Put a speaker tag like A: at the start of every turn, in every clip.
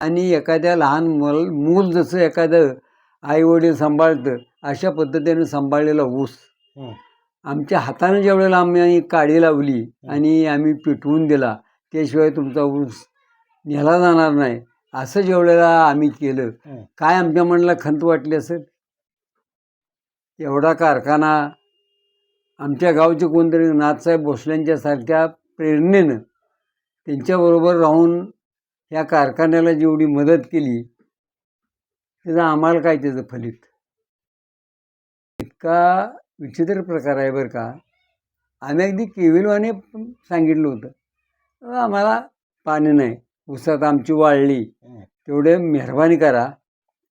A: आणि एखाद्या लहान मुल मूल जसं एखादं आईवडील सांभाळतं अशा पद्धतीने सांभाळलेला ऊस. आमच्या हातानं ज्या वेळेला आम्ही काडी लावली आणि आम्ही पिटवून दिला त्याशिवाय तुमचा ऊस नेला जाणार नाही असं ज्या वेळेला आम्ही केलं. काय आमच्या मनाला खंत वाटली असेल एवढा कारखाना आमच्या गावचे कोणतरी नाथसाहेब भोसल्यांच्या सारख्या प्रेरणेनं त्यांच्याबरोबर राहून या कारखान्याला जेवढी मदत केली त्याचं आम्हाला काय त्याचं फलित? इतका विचित्र प्रकार आहे बरं का. आम्ही अगदी केविलवाने सांगितलं होतं. "अ, आम्हाला पाणी नाही. उसात आमची वाळली.
B: हं.
A: तेवढे मेहरबानी करा.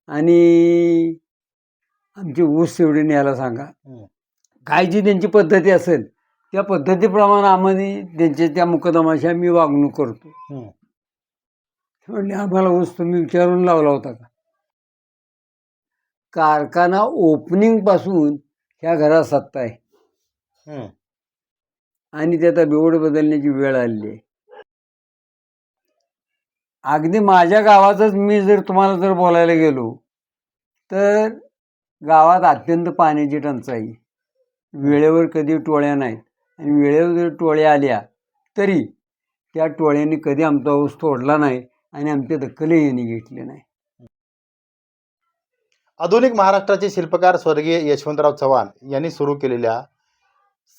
A: आणि आमची ऊस तेवढी न्यायला सांगा. काय जी त्यांची पद्धती असेल त्या पद्धतीप्रमाणे आम्हाला त्यांच्या त्या मुकदमाशी आम्ही वागणूक करतो. म्हणले आम्हाला ऊस तुम्ही विचारून लावला होता का? कारखाना ओपनिंगपासून ह्या घरात सत्ता आहे. आणि त्याचा बेवड बदलण्याची वेळ आलेली आहे. अगदी माझ्या गावातच मी जर तुम्हाला जर बोलायला गेलो तर गावात अत्यंत पाण्याची टंचाई. वेळेवर कधी टोळ्या नाहीत. आणि वेळेवर जर टोळ्या आल्या तरी त्या टोळ्यांनी कधी आमचा ऊस तोडला नाही आणि आमच्या दखलही यांनी घेतली नाही.
B: आधुनिक महाराष्ट्राचे शिल्पकार स्वर्गीय यशवंतराव चव्हाण यांनी सुरू केलेल्या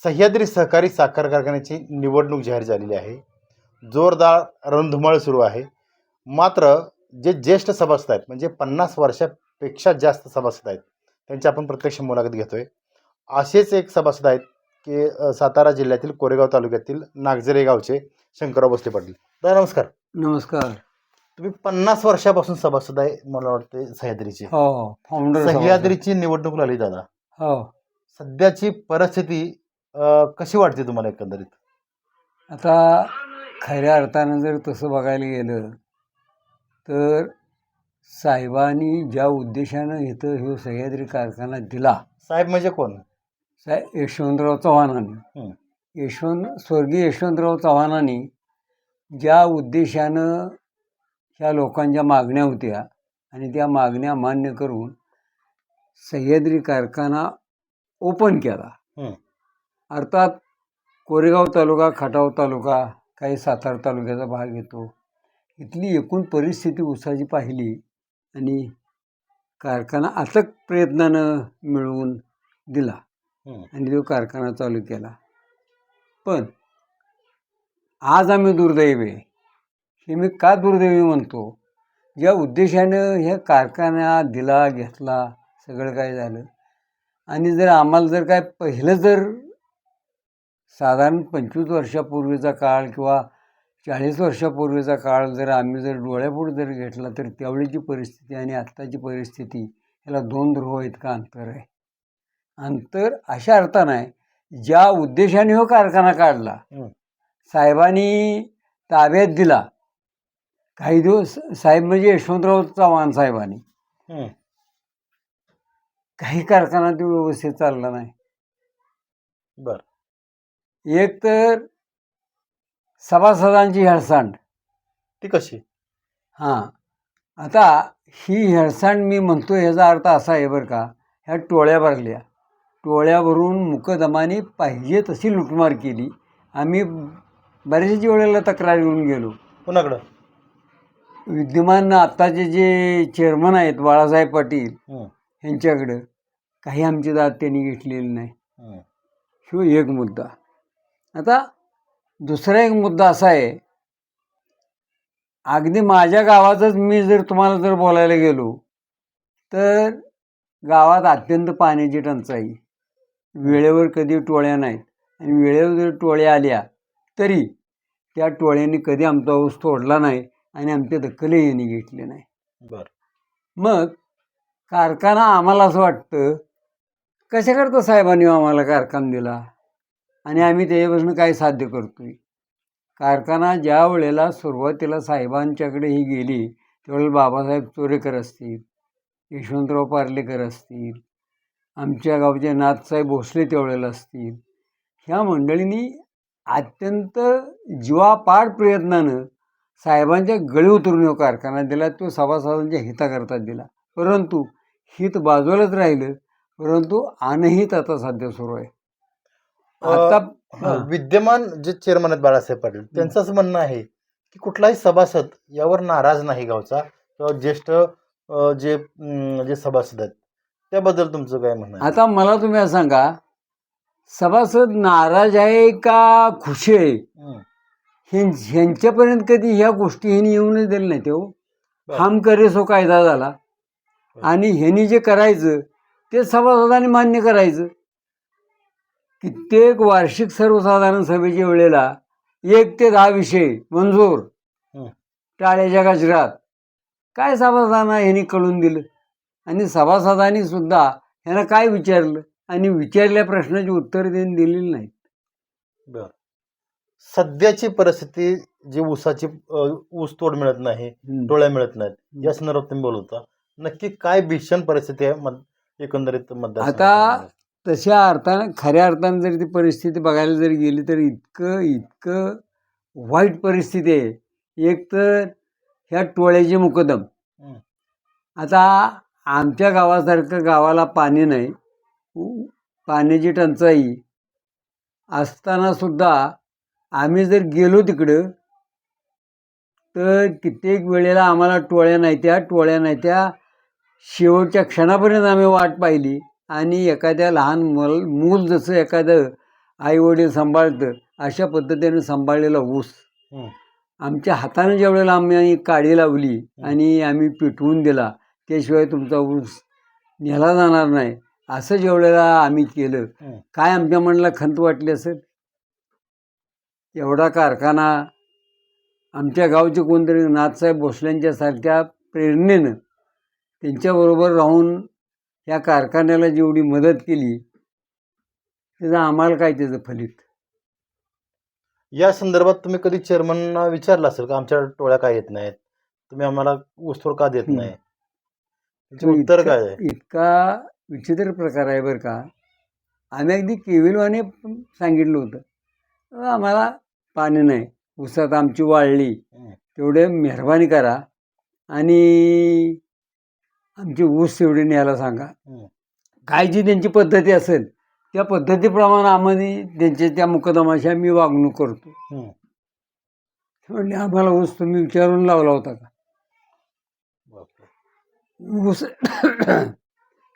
B: सह्याद्री सहकारी साखर कारखान्याची निवडणूक जाहीर झालेली आहे. जोरदार रणधुमाळ सुरू आहे. मात्र जे ज्येष्ठ सभासद आहेत म्हणजे पन्नास वर्षापेक्षा जास्त सभासद आहेत त्यांची आपण प्रत्यक्ष मुलाखत घेतोय. असेच एक सभासद आहेत की सातारा जिल्ह्यातील कोरेगाव तालुक्यातील नागझरे गावचे शंकरराव भोसले पाटील. नमस्कार.
A: नमस्कार.
B: तुम्ही पन्नास वर्षापासून सभासद आहे मला वाटते सह्याद्रीची.
A: हो फाउंडर
B: सह्याद्रीची निवडणूक लागली दादा.
A: हो.
B: सध्याची परिस्थिती अ, कशी वाटते तुम्हाला एकंदरीत?
A: आता खऱ्या अर्थानं जर तसं बघायला गेलं तर साहेबांनी ज्या उद्देशानं इथं ह्यो सह्याद्री कारखाना दिला.
B: साहेब म्हणजे कोण?
A: साहेब यशवंतराव चव्हाणांनी.
B: हं.
A: यशवंत स्वर्गीय यशवंतराव चव्हाणांनी ज्या उद्देशानं ह्या लोकांच्या मागण्या होत्या आणि त्या मागण्या मान्य करून सह्याद्री कारखाना ओपन केला. अर्थात कोरेगाव तालुका खटाव तालुका काही सातारा तालुक्याचा भाग येतो इथली एकूण परिस्थिती उसाची पाहिली आणि कारखाना अथक प्रयत्नानं मिळवून दिला. आणि तो कारखाना चालू केला पण आज आम्ही दुर्दैव आहे हे मी का दुर्दैवी म्हणतो? ज्या उद्देशानं ह्या कारखाना दिला घेतला सगळं काय झालं. आणि जर आम्हाला जर काय पहिलं जर साधारण पंचवीस वर्षापूर्वीचा काळ किंवा चाळीस वर्षापूर्वीचा काळ जर आम्ही जर डोळ्यापुढे जर घेतला तर त्यावेळीची परिस्थिती आणि आत्ताची परिस्थिती याला दोन ध्रुव इतका अंतर आहे. अंतर अशा अर्थानं आहे ज्या उद्देशाने हो कारखाना काढला. साहेबांनी ताब्यात दिला काही दिवस साहेब म्हणजे यशवंतराव चव्हाण साहेबांनी.
B: हं.
A: काही कारखाना तो व्यवस्थित चालला नाही.
B: बर.
A: एक तर सभासदांची हेळसांड.
B: ती कशी?
A: हां. आता ही हेळसांड मी म्हणतो ह्याचा अर्थ असा आहे बरं का ह्या टोळ्या भरल्या. टोळ्या भरून मुकदमाने पाहिजे तशी लुटमार केली. आम्ही बऱ्याच वेळेला तक्रार घेऊन गेलो.
B: कुणाकडं?
A: विद्यमान आत्ताचे जे चेअरमन आहेत बाळासाहेब पाटील
B: हं.
A: यांच्याकडं काही आमची दाद त्यांनी घेतलेली नाही
B: हं.
A: ह्यो एक मुद्दा आता दुसरा एक मुद्दा असा आहे अगदी माझ्या गावातच मी जर तुम्हाला जर बोलायला गेलो तर गावात अत्यंत पाण्याची टंचाई वेळेवर कधी टोळ्या नाहीत आणि वेळेवर जर टोळ्या आल्या तरी त्या टोळ्यांनी कधी आमचा ऊस तोडला नाही आणि आमच्या दखलही यांनी घेतली नाही.
B: बर.
A: मग कारखाना आम्हाला असं वाटतं कशा करता साहेबांनी आम्हाला कारखाना दिला? आणि आम्ही त्याच्यापासून काय साध्य करतोय? कारखाना ज्या वेळेला सुरुवातीला साहेबांच्याकडे ही गेली त्यावेळेला बाबासाहेब चोरेकर असतील यशवंतराव पार्लेकर असतील आमच्या गावचे नाथसाहेब भोसले त्यावेळेला असतील. ह्या मंडळींनी अत्यंत जीवापाड प्रयत्नानं साहेबांच्या गळी उतरून हो कारखाना दिला तो सभासदांच्या हिताकरता दिला. परंतु हित बाजूलाच राहिलं परंतु अनहित आता सध्या सुरू आहे. आता
B: विद्यमान जे चेअरमन आहेत बाळासाहेब पाटील त्यांचं असं म्हणणं आहे की कुठलाही सभासद यावर नाराज नाही गावचा किंवा ज्येष्ठ जे जे सभासद आहेत त्याबद्दल तुमचं काय म्हणणं?
A: आता मला तुम्ही सांगा सभासद नाराज आहे का खुशी आहे? ह्यांच्यापर्यंत कधी ह्या गोष्टी ह्यांनी येऊनच दिल्या नाही हो.
B: बरं.
A: हम करे सो कायदा झाला. आणि ह्यांनी जे करायचं ते सभासदांनी मान्य करायचं. कित्येक वार्षिक सर्वसाधारण सभेच्या वेळेला एक ते दहा विषय मंजूर.
B: हं.
A: टाळ्याच्या गजरात. काय सभासदांना ह्यांनी कळून दिलं? आणि सभासदांनी सुद्धा ह्यांना काय विचारलं? आणि विचारल्या प्रश्नाची उत्तरं त्यांनी दिलेली नाहीत.
B: बरं. सध्याची परिस्थिती जी ऊसाची ऊस तोड मिळत नाही. डोळ्या मिळत नाहीत या संदर्भात तुम्ही बोलवता नक्की काय भीषण परिस्थिती आहे मत एकंदरीत मतदार
A: आता तशा अर्थानं खऱ्या अर्थानं जर ती परिस्थिती बघायला जर गेली तर इतकं इतकं वाईट परिस्थिती आहे. एक तर ह्या टोळ्याचे मुकदम. आता आमच्या गावासारखं गावाला पाणी नाही. पाण्याची टंचाई असताना सुद्धा आम्ही जर गेलो तिकडं तर कित्येक वेळेला आम्हाला टोळ्या नाही त्या टोळ्या नाही त्या. शेवटच्या क्षणापर्यंत आम्ही वाट पाहिली आणि एखाद्या लहान मल मूल जसं एखादं आई वडील सांभाळतं अशा पद्धतीने सांभाळलेला ऊस. आमच्या हाताने ज्या वेळेला आम्ही काडी लावली आणि आम्ही पिटवून दिला त्याशिवाय तुमचा ऊस नेला जाणार नाही असं वेळेला आम्ही केलं. काय आमच्या मनाला खंत वाटली असेल? एवढा कारखाना आमच्या गावचे कोणतरी नाथसाहेब भोसल्यांच्या सारख्या प्रेरणेनं त्यांच्याबरोबर राहून या कारखान्याला जेवढी मदत केली त्याचं आम्हाला काय त्याचं फलित
B: या संदर्भात तुम्ही कधी चेअरमनना विचारलं असेल का? आमच्या टोळ्या काय येत नाहीत? तुम्ही आम्हाला ऊसतोड का देत. नाही? त्याचं उत्तर काय आहे?
A: इतका विचित्र प्रकार आहे बरं का. आम्ही अगदी केविलवाने पण सांगितलं होतं. "अ, आम्हाला पाणी नाही ऊसात आमची वाळली
B: हं.
A: तेवढे मेहरबानी करा आणि आमची ऊस तेवढी न्यायला सांगा. काय जी त्यांची पद्धती असेल त्या पद्धतीप्रमाणे आम्हाला त्यांच्या त्या मुकदमाशी आम्ही वागणूक करतो. म्हणले आम्हाला ऊस तुम्ही विचारून लावला होता का. ऊस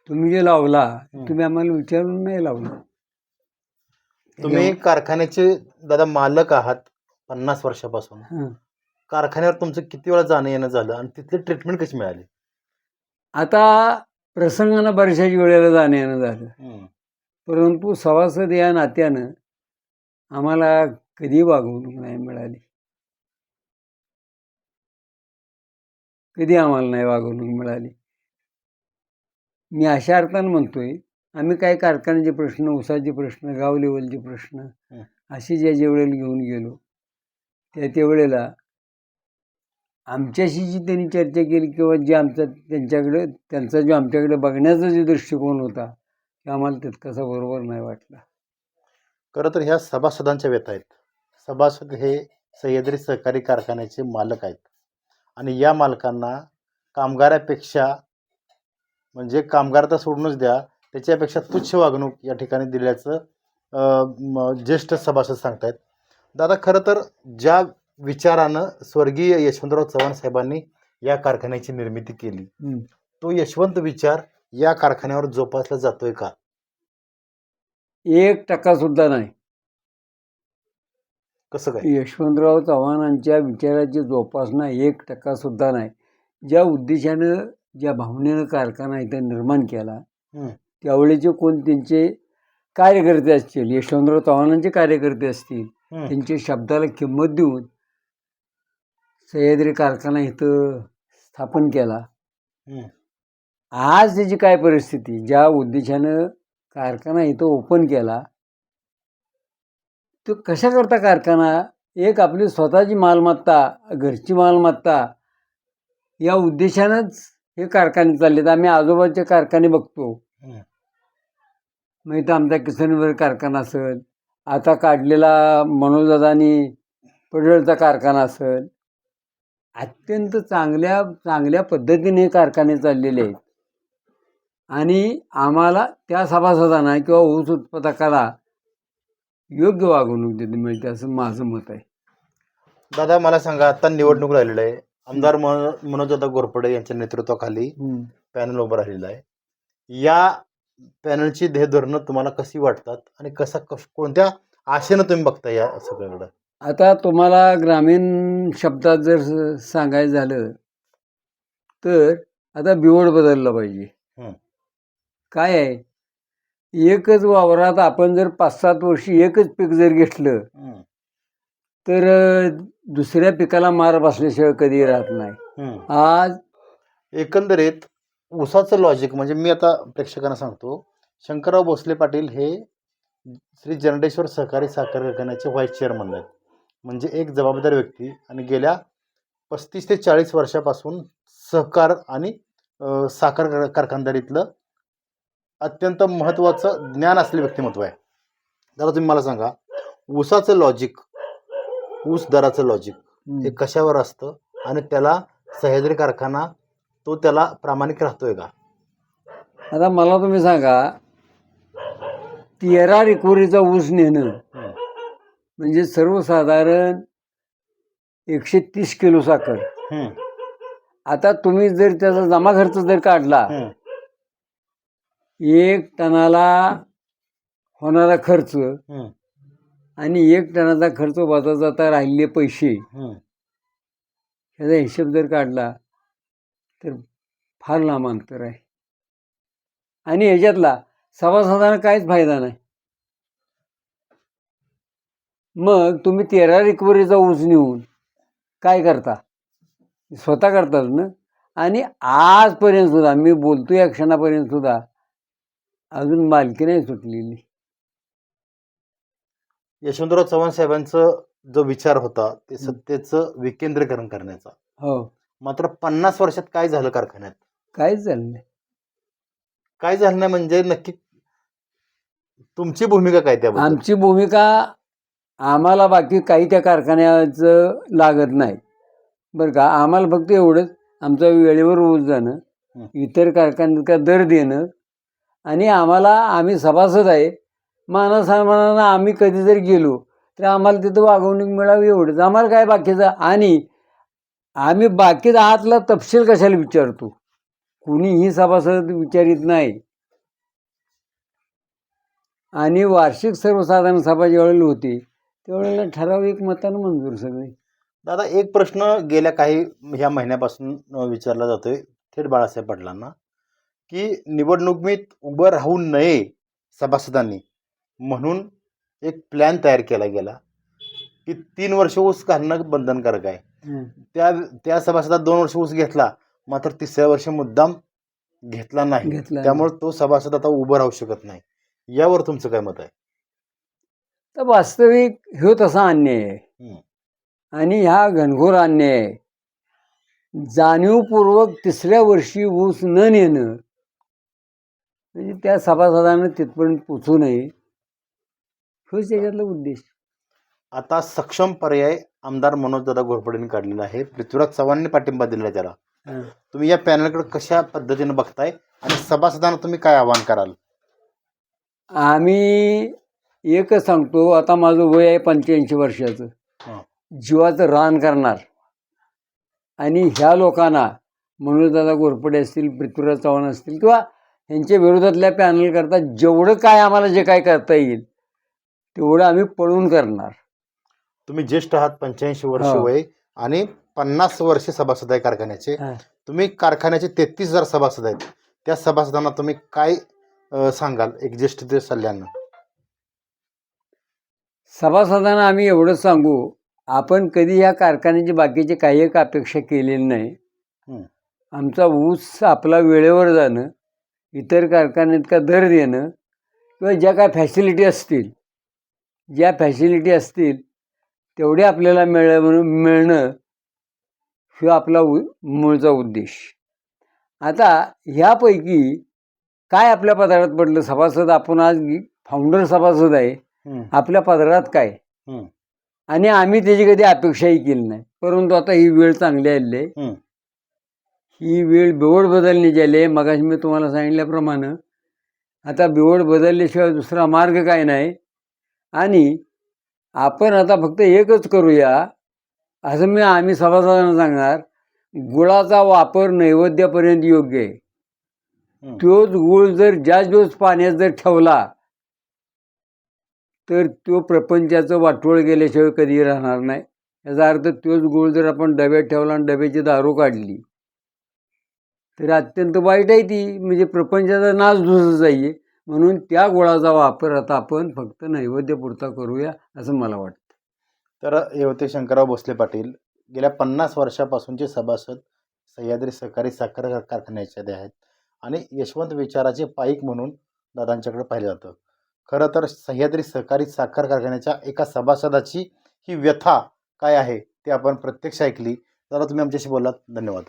A: तुम्ही जे लावला. तुम्ही आम्हाला विचारून नाही लावला
B: तुम्ही कारखान्याचे दादा मालक आहात पन्नास वर्षापासून.
A: हं.
B: कारखान्यावर तुमचं किती वेळा जाणं येणं झालं आणि तिथली ट्रीटमेंट कशी मिळाली?
A: आता प्रसंगानं बऱ्याचशाच वेळेला जाणं येणं झालं. परंतु सभासद या नात्यानं आम्हाला कधी वागवणूक नाही मिळाली. कधी आम्हाला नाही वागवणूक मिळाली. मी अशा अर्थानं म्हणतोय आम्ही काय कारखान्याचे प्रश्न ऊसाचे प्रश्न गाव लेवलचे प्रश्न. असे ज्या ज्या वेळेला घेऊन गेलो त्या त्या वेळेला आमच्याशी जी त्यांनी चर्चा केली किंवा जे आमचा त्यांच्याकडे त्यांचा जो आमच्याकडे बघण्याचा जो दृष्टिकोन होता ते आम्हाला तितकासा बरोबर नाही वाटला.
B: खरं तर ह्या सभासदांच्या व्यथा आहेत. सभासद हे सह्याद्री सहकारी कारखान्याचे मालक आहेत. आणि या मालकांना कामगारापेक्षा म्हणजे कामगार तर सोडूनच द्या त्याच्यापेक्षा तुच्छ वागणूक या ठिकाणी दिल्याचं ज्येष्ठ सभासद सांगतायत. दादा खरं तर ज्या विचारानं स्वर्गीय यशवंतराव चव्हाण साहेबांनी या कारखान्याची निर्मिती केली. तो यशवंत विचार या कारखान्यावर जोपासला जातोय का?
A: एक टक्का सुद्धा नाही.
B: कसं काय?
A: यशवंतराव चव्हाणांच्या विचाराची जोपासना एक टक्का सुद्धा नाही. ज्या उद्देशानं ज्या भावनेनं कारखाना इथं निर्माण केला. त्यावेळेचे कोण त्यांचे कार्यकर्ते असतील यशवंतराव चव्हाणांचे कार्यकर्ते असतील. त्यांच्या शब्दाला किंमत देऊन सह्याद्री कारखाना इथं स्थापन केला. आज त्याची काय परिस्थिती ज्या उद्देशानं कारखाना इथं ओपन केला तो कशा करता कारखाना एक आपली स्वतःची मालमत्ता घरची मालमत्ता या उद्देशानंच हे कारखाने चाललेत आम्ही आजोबाचे कारखाने बघतो. मग इथं आमचा किसनवर कारखाना असेल. आता काढलेला मनोजदानी पडळचा कारखाना असेल. अत्यंत चांगल्या चांगल्या पद्धतीने कारखाने चाललेले आहेत. आणि आम्हाला त्या सभासदांना किंवा ऊस उत्पादकाला योग्य वागणूक देते मिळते असं माझं मत आहे.
B: दादा मला सांगा आता निवडणूक राहिलेलं आहे. आमदार मन- मनोजदादा घोरपडे यांच्या नेतृत्वाखाली पॅनल उभं राहिलेलं आहे. या पॅनलची ध्येयधोरणं तुम्हाला कशी वाटतात आणि कसा कश कोणत्या आशेनं तुम्ही बघता या सगळ्याकडं?
A: आता तुम्हाला ग्रामीण शब्दात जर सांगायचं झालं तर आता बिवड बदललं पाहिजे. काय आहे? एकच वावरात आपण जर पाच सात वर्षी एकच पीक जर घेतलं तर दुसऱ्या पिकाला मार बसल्याशिवाय कधी राहत नाही. आज
B: एकंदरीत ऊसाचं लॉजिक म्हणजे मी आता प्रेक्षकांना सांगतो शंकरराव भोसले पाटील हे श्री जरंडेश्वर सहकारी साखर कारखान्याचे व्हाईस चेअरमन आहेत. म्हणजे एक जबाबदार व्यक्ती आणि गेल्या पस्तीस ते चाळीस वर्षापासून सहकार आणि साखर कार- कारखानदारीतलं अत्यंत महत्त्वाचं ज्ञान असलेलं व्यक्तिमत्व आहे. दादा तुम्ही मला सांगा ऊसाचं लॉजिक ऊस दराचं लॉजिक हे कशावर असतं आणि त्याला सह्याद्री कारखाना तो त्याला प्रामाणिक राहतोय का?
A: आता मला तुम्ही सांगा तेरा रिकोरीचा ऊस नेणं म्हणजे सर्वसाधारण एकशे तीस किलो साखर. आता तुम्ही जर त्याचा जमा खर्च जर काढला एक टनाला होणारा खर्च आणि एक टनाचा खर्च वजा जाता राहिलेले पैसे. ह्याचा हिशोब जर काढला तर फार लांब अंतर आहे. आणि ह्याच्यातला सभासदांना काहीच फायदा नाही. मग तुम्ही तेरा रिकव्हरीचा ऊस नेऊन काय करता? स्वतः करतात ना? आणि आजपर्यंत सुद्धा मी बोलतो या क्षणापर्यंत सुद्धा अजून मालकी नाही सुटलेली.
B: यशवंतराव चव्हाण साहेबांचं जो विचार होता ते सत्तेचं विकेंद्रीकरण करण्याचा.
A: हो.
B: मात्र पन्नास वर्षात काय झालं कारखान्यात?
A: काहीच झालं नाही.
B: काय झालं नाही म्हणजे नक्की तुमची भूमिका काय त्याबद्दल?
A: आमची भूमिका आम्हाला बाकी काही त्या कारखान्याचं लागत नाही. बरं का आम्हाला फक्त एवढंच आमचं वेळेवर ऊस जाणं. इतर कारखान्यात का दर देणं आणि आम्हाला आम्ही सभासद आहे मानसन्मानानं आम्ही कधी जर गेलो तर आम्हाला तिथं वागवणूक मिळावी एवढंच. आम्हाला काय बाकीचं? आणि आम्ही बाकीचा आतला तपशील कशाला विचारतो? कुणीही सभासद विचारित नाही. आणि वार्षिक सर्वसाधारण सभा ज्यावेळेला होती त्यावेळेला ठराविक मतानं मंजूर सगळे.
B: दादा एक प्रश्न गेल्या काही ह्या महिन्यापासून विचारला जातोय थेट बाळासाहेब पाटलांना की निवडणुकीत उभं राहू नये सभासदांनी म्हणून एक प्लॅन तयार केला गेला की तीन वर्ष ऊस घालणं बंधनकारक आहे. त्या त्या सभासदात दोन वर्ष ऊस घेतला मात्र तिसऱ्या वर्षी मुद्दाम घेतला नाही.
A: घेतला
B: त्यामुळे तो सभासद आता उभं राहू शकत नाही. यावर तुमचं काय मत आहे?
A: तर वास्तविक ह्यो तसा अन्याय आहे. आणि ह्या घनघोर अन्याय आहे. जाणीवपूर्वक तिसऱ्या वर्षी ऊस न नेणं म्हणजे त्या सभासदानं तिथपर्यंत पोचू नये ह्योच त्याच्यातला उद्देश.
B: आता सक्षम पर्याय आमदार मनोजदादा घोरपडेंनी काढलेला आहे. पृथ्वीराज चव्हाणने पाठिंबा दिला आहे त्याला. तुम्ही या पॅनलकडे कशा पद्धतीने बघताय आणि सभासदांना तुम्ही काय आवाहन कराल?
A: आम्ही एकच सांगतो आता माझं वय आहे पंच्याऐंशी वर्षाचं. जीवाचं रान करणार. आणि ह्या लोकांना मनोजदादा गोरपडे असतील पृथ्वीराज चव्हाण असतील किंवा यांच्या विरोधातल्या पॅनल करता जेवढं काय आम्हाला जे काय करता येईल तेवढं आम्ही पळून करणार.
B: तुम्ही ज्येष्ठ आहात पंच्याऐंशी वर्ष
A: हो.
B: वय आणि पन्नास वर्ष सभासद आहे कारखान्याचे
A: हा.
B: तुम्ही कारखान्याचे तेहतीस हजार सभासद आहेत त्या सभासदांना तुम्ही काय अं, सांगाल एक ज्येष्ठ सल्ल्यानं
A: सभासदांना आम्ही एवढंच सांगू आपण कधी या कारखान्याची बाकीचे काही एक अपेक्षा केलेली नाही
B: हं.
A: आमचा ऊस आपला वेळेवर जाणं इतर कारखान्यात का दर देणं किंवा ज्या काय फॅसिलिटी असतील ज्या फॅसिलिटी असतील तेवढे आपल्याला मिळ मिळणं हा आपला उ मूळचा उद्देश. आता ह्यापैकी काय आपल्या पदार्थ पडलं? सभासद आपण आज फाउंडर सभासद आहे. आपल्या पदरात काय. आणि आम्ही त्याची कधी अपेक्षाही केली नाही. परंतु आता ही वेळ चांगली आलेली आहे.
B: हं.
A: ही वेळ बेवड बदलण्याची आली आहे. मगाशी मी तुम्हाला सांगितल्याप्रमाणे आता बेवड बदलल्याशिवाय दुसरा मार्ग काय नाही. आणि आपण आता फक्त एकच करूया. असं मी आम्ही सभासदांना सांगणार गुळाचा वापर नैवेद्यापर्यंत योग्य आहे. तोच गुळ जर जास्त दिवस पाण्यात जर ठेवला तर तो प्रपंचाचं वाटोळ गेल्याशिवाय कधी राहणार नाही. याचा अर्थ तोच गुळ जर आपण डब्यात ठेवला आणि डब्याची दारू काढली तर अत्यंत वाईट आहे ती. म्हणजे प्रपंचाचा नाश दुसरा जाईये म्हणून त्या गुळाचा वापर आता आपण फक्त नैवेद्यपुरता करूया असं मला वाटतं.
B: तर हे होते शंकरराव भोसले पाटील गेल्या पन्नास वर्षापासूनचे सभासद सह्याद्री सहकारी साखर कार- कारखान्याचे आहेत आणि यशवंत विचाराचे पाईक म्हणून दादांच्याकडे पाहिलं जातं. खरं तर सह्याद्री सहकारी साखर कारखान्याच्या एका सभासदाची ही व्यथा काय आहे ते आपण प्रत्यक्ष ऐकली. दादा तुम्ही आमच्याशी बोललात. धन्यवाद.